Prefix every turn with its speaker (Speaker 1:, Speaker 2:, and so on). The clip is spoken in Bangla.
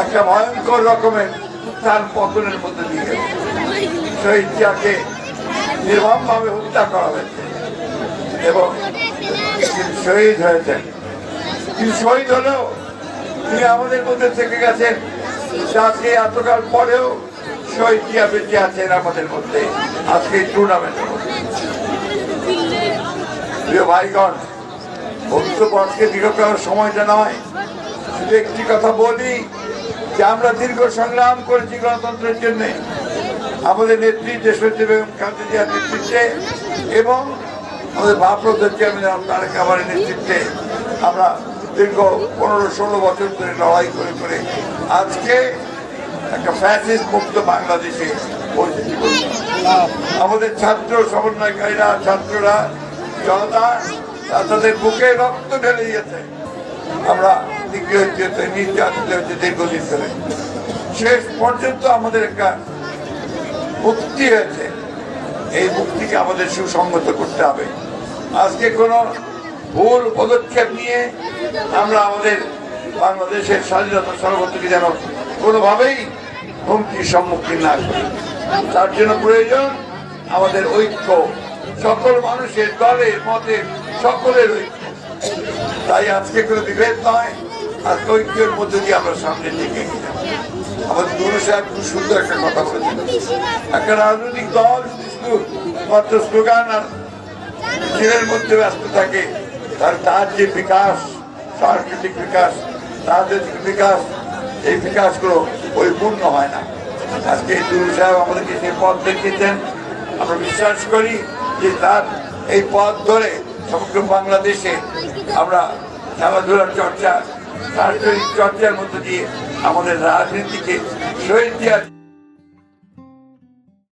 Speaker 1: একটা ভয়ঙ্কর রকমের তার পতনের মধ্যে দিয়ে গেছে। শহীদ জিয়াকে নির্মমভাবে হত্যা করা হয়েছে এবং তিনি শহীদ হয়েছেন। তিনি শহীদ হলেও তিনি আমাদের মধ্যে থেকে গেছেন। আজকে এতকাল পরেও শহীদ জিয়া বেঁচে আছেন আমাদের মধ্যে, আজকে টুর্নামেন্টের মধ্যে। প্রিয় ভাইগণ বক্তব্যকে দীর্ঘ করার সময়টা নয়। শুধু একটি কথা বলি যে আমরা দীর্ঘ সংগ্রাম করেছি গণতন্ত্রের জন্য, আমাদের নেত্রী দেশনেত্রী বেগম খালেদা জিয়ার নেতৃত্বে এবং আমাদের ভারপ্রাপ্ত চেয়ারম্যান তারেক আমারের নেতৃত্বে আমরা দীর্ঘ পনেরো ষোলো বছর ধরে লড়াই করে করে আজকে একটা ফ্যাসিস্ট মুক্ত বাংলাদেশে পরিস্থিতি আমাদের ছাত্র সমন্বয়কারীরা, ছাত্ররা, জনতা, তাদের বুকে রক্ত ঢেলে দিয়েছে। আমরা নিগৃহীত হয়েছে নির্যাতিত হয়েছে দীর্ঘদিন ধরে, শেষ পর্যন্ত আমাদের একটা মুক্তি হয়েছে। এই মুক্তিকে আমাদের সুসংগত করতে হবে। আজকে কোনো ভুল পদক্ষেপ নিয়ে আমরা আমাদের বাংলাদেশের স্বাধীনতা সর্বত্রকে যেন কোনোভাবেই হুমকির সম্মুখীন না করি। তার জন্য প্রয়োজন আমাদের ঐক্য। সকল মানুষের দলের, মতের, সকলের ঐক্য। তাই আজকে কোনো বিভেদ নয়। আজকে ঐক্যের মধ্যে দিয়ে আমরা সামনে নিয়ে আমাদের গুরু সাহেব খুব সুন্দর একটা কথা বলেছেন। একটা রাজনৈতিক দল শুধু মাত্র স্লোগান আর মধ্যে ব্যস্ত থাকে, তার তার যে বিকাশ, সাংস্কৃতিক বিকাশ, রাজনৈতিক বিকাশ, এই বিকাশগুলো পরিপূর্ণ হয় না। আজকে এই গুরু সাহেব আমাদেরকে সেই পথ দেখিয়েছেন। আমরা বিশ্বাস করি যে তার এই পথ ধরে সমগ্র বাংলাদেশে আমরা খেলাধুলার চর্চা সাংস্কৃতিক চর্চার মধ্য দিয়ে আমাদের রাজনীতিকে শহীদ দেওয়ার